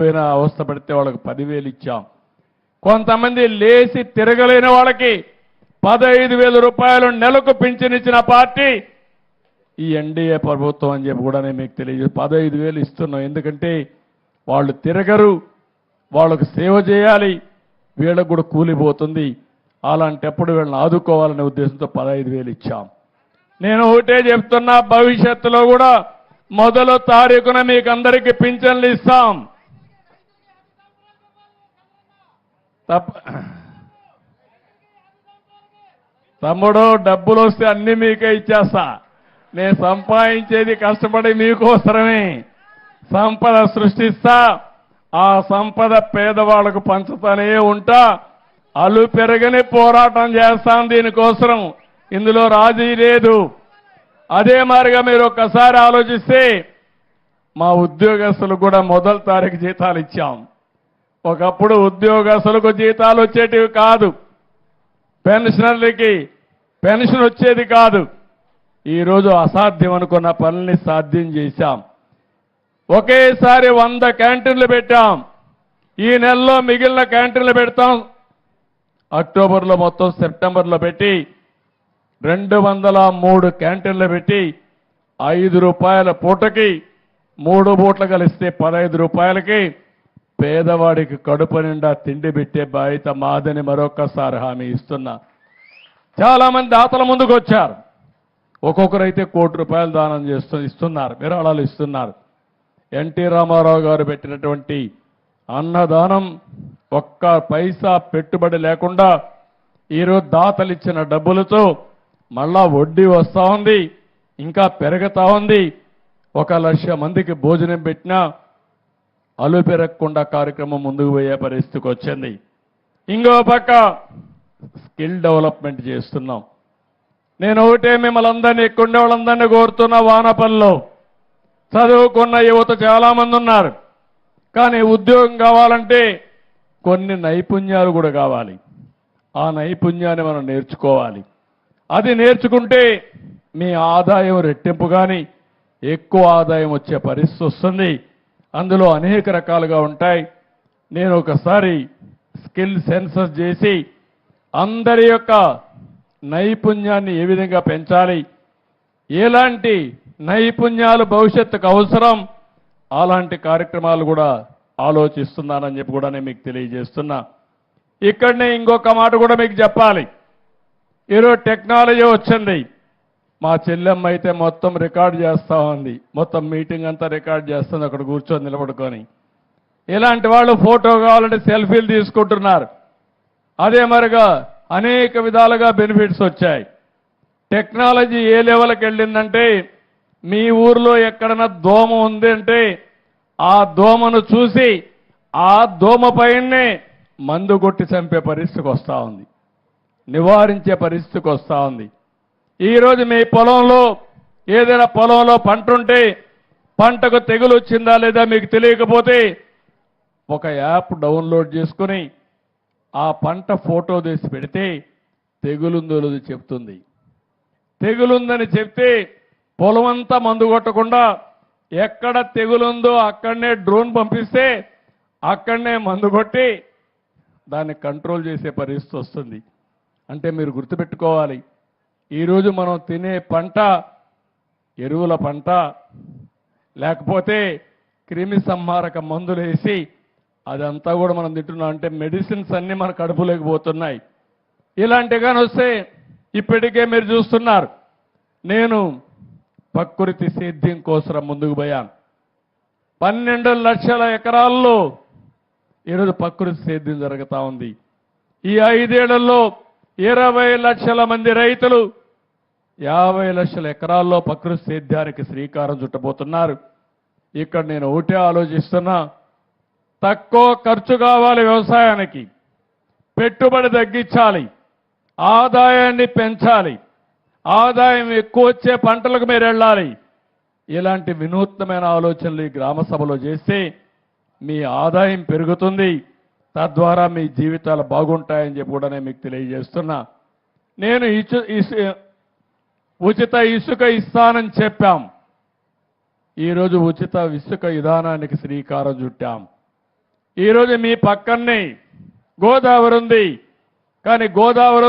పోయినా అవస్థ పడితే వాళ్ళకి పదివేలు ఇచ్చాం. కొంతమంది లేచి తిరగలేని వాళ్ళకి పదహైదు వేల రూపాయలు నెలకు పింఛనిచ్చిన పార్టీ ఈ ఎన్డీఏ ప్రభుత్వం అని చెప్పి కూడా నేను మీకు తెలియజేసి పదహైదు వేలు ఇస్తున్నాం. ఎందుకంటే వాళ్ళు తిరగరు వాళ్ళకు సేవ చేయాలి వీళ్ళకు కూడా కూలిపోతుంది అలాంటప్పుడు వీళ్ళని ఆదుకోవాలనే ఉద్దేశంతో పదహైదు వేలు ఇచ్చాం. నేను ఒకటే చెప్తున్నా భవిష్యత్తులో కూడా మొదలు తారీఖున మీకు అందరికీ పింఛన్లు ఇస్తాం. తప్ప తమ్ముడు డబ్బులు వస్తే అన్ని మీకే ఇచ్చేస్తా. నేను సంపాదించేది కష్టపడి మీకోసరమే సంపద సృష్టిస్తా. ఆ సంపద పేదవాళ్ళకు పంచుతానే ఉంటా. అల్లు పెరగని పోరాటం చేస్తాం దీనికోసం ఇందులో రాజీ లేదు. అదే మారిగా మీరు ఒక్కసారి ఆలోచిస్తే మా ఉద్యోగస్తులకు కూడా మొదటి తారీఖు జీతాలు ఇచ్చాం. ఒకప్పుడు ఉద్యోగస్తులకు జీతాలు వచ్చేటివి కాదు. పెన్షనర్లకి పెన్షన్ వచ్చేది కాదు. ఈరోజు అసాధ్యం అనుకున్న పనుల్ని సాధ్యం చేశాం. ఒకేసారి వంద క్యాంటీన్లు పెట్టాం. ఈ నెలలో మిగిలిన క్యాంటీన్లు పెడతాం. అక్టోబర్లో మొత్తం సెప్టెంబర్లో పెట్టి రెండు వందల మూడు క్యాంటీన్లు పెట్టి ఐదు రూపాయల పూటకి మూడు పూటలు కలిస్తే పదహైదు రూపాయలకి పేదవాడికి కడుపు నిండా తిండి పెట్టే బాధ్యత మాదని మరొకసారి హామీ ఇస్తున్నా. చాలా మంది దాతల ముందుకు వచ్చారు. ఒక్కొక్కరైతే కోటి రూపాయలు దానం చేస్తూ ఇస్తున్నారు విరాళాలు ఇస్తున్నారు. ఎన్టీ రామారావు గారు పెట్టినటువంటి అన్నదానం ఒక్క పైసా పెట్టుబడి లేకుండా ఈరోజు దాతలు ఇచ్చిన డబ్బులతో మళ్ళా వడ్డీ వస్తూ ఉంది ఇంకా పెరుగుతూ ఉంది. ఒక లక్ష మందికి భోజనం పెట్టినా అలు పెరగకుండా కార్యక్రమం ముందుకు పోయే పరిస్థితికి వచ్చింది. ఇంకో పక్క స్కిల్ డెవలప్మెంట్ చేస్తున్నాం. నేను ఒకటే మిమ్మల్ని అందరినీ ఎక్కుండే వాళ్ళందరినీ కోరుతున్న వానపల్లిలో చదువుకున్న యువత చాలామంది ఉన్నారు. కానీ ఉద్యోగం కావాలంటే కొన్ని నైపుణ్యాలు కూడా కావాలి. ఆ నైపుణ్యాన్ని మనం నేర్చుకోవాలి. అది నేర్చుకుంటే మీ ఆదాయం రెట్టింపు కానీ ఎక్కువ ఆదాయం వచ్చే పరిస్థితి వస్తుంది. అందులో అనేక రకాలుగా ఉంటాయి. నేను ఒకసారి స్కిల్ సెన్సస్ చేసి అందరి యొక్క నైపుణ్యాన్ని ఏ విధంగా పెంచాలి? ఎలాంటి నైపుణ్యాలు భవిష్యత్తుకు అవసరం? అలాంటి కార్యక్రమాలు కూడా ఆలోచిస్తున్నానని చెప్పి కూడా నేను మీకు తెలియజేస్తున్నా. ఇక్కడనే ఇంకొక మాట కూడా మీకు చెప్పాలి. ఈరోజు టెక్నాలజీ వచ్చింది. మా చెల్లెమ్మ అయితే మొత్తం రికార్డ్ చేస్తూ ఉంది. మొత్తం మీటింగ్ అంతా రికార్డ్ చేస్తుంది అక్కడ కూర్చొని నిలబడుకొని. ఇలాంటి వాళ్ళు ఫోటో కావాలంటే సెల్ఫీలు తీసుకుంటున్నారు. అదే మరిగా అనేక విధాలుగా బెనిఫిట్స్ వచ్చాయి. టెక్నాలజీ ఏ లెవెల్కి వెళ్ళిందంటే మీ ఊర్లో ఎక్కడన్నా దోమ ఉంది అంటే ఆ దోమను చూసి ఆ దోమ పైనే మందు కొట్టి చంపే పరిస్థితికి వస్తూ ఉంది. నివారించే పరిస్థితికి వస్తూ ఉంది. ఈరోజు మీ పొలంలో ఏదైనా పొలంలో పంట ఉంటే పంటకు తెగులు వచ్చిందా లేదా మీకు తెలియకపోతే ఒక యాప్ డౌన్లోడ్ చేసుకుని ఆ పంట ఫోటో తీసి పెడితే తెగులుందో లేదో చెప్తుంది. తెగులుందని చెప్తే పొలమంతా మందు కొట్టకుండా ఎక్కడ తెగులుందో అక్కడనే డ్రోన్ పంపిస్తే అక్కడనే మందు కొట్టి దాన్ని కంట్రోల్ చేసే పరిస్థితి వస్తుంది. అంటే మీరు గుర్తుపెట్టుకోవాలి. ఈరోజు మనం తినే పంట ఎరువుల పంట లేకపోతే క్రిమి సంహారక మందులు వేసి అదంతా కూడా మనం తింటున్నాం. అంటే మెడిసిన్స్ అన్ని మన కడుపులోకి పోతున్నాయి. ఇలాంటి కానీ వస్తే ఇప్పటికే మీరు చూస్తున్నారు. నేను ప్రకృతి సేద్యం కోసం ముందుకు పోయాను. పన్నెండు లక్షల ఎకరాల్లో ఈరోజు ప్రకృతి సేద్యం జరుగుతూ ఉంది. ఈ ఐదేళ్ళలో ఇరవై లక్షల మంది రైతులు యాభై లక్షల ఎకరాల్లో ప్రకృతి సేద్యానికి శ్రీకారం చుట్టబోతున్నారు. ఇక్కడ నేను ఒకటే ఆలోచిస్తున్నా తక్కువ ఖర్చు కావాలి వ్యవసాయానికి పెట్టుబడి తగ్గించాలి ఆదాయాన్ని పెంచాలి ఆదాయం ఎక్కువ వచ్చే పంటలకు మీరు వెళ్ళాలి. ఇలాంటి వినూత్నమైన ఆలోచనలు ఈ గ్రామ సభలో చేస్తే మీ ఆదాయం పెరుగుతుంది తద్వారా మీ జీవితాలు బాగుంటాయని చెప్పి కూడా నేను మీకు తెలియజేస్తున్నా. నేను ఈ ఉచిత ఇసుక ఇస్తానని చెప్పాం. ఈరోజు ఉచిత ఇసుక విధానానికి శ్రీకారం చుట్టాం. ఈరోజు మీ పక్కనే గోదావరి ఉంది. కానీ గోదావరి ఉంది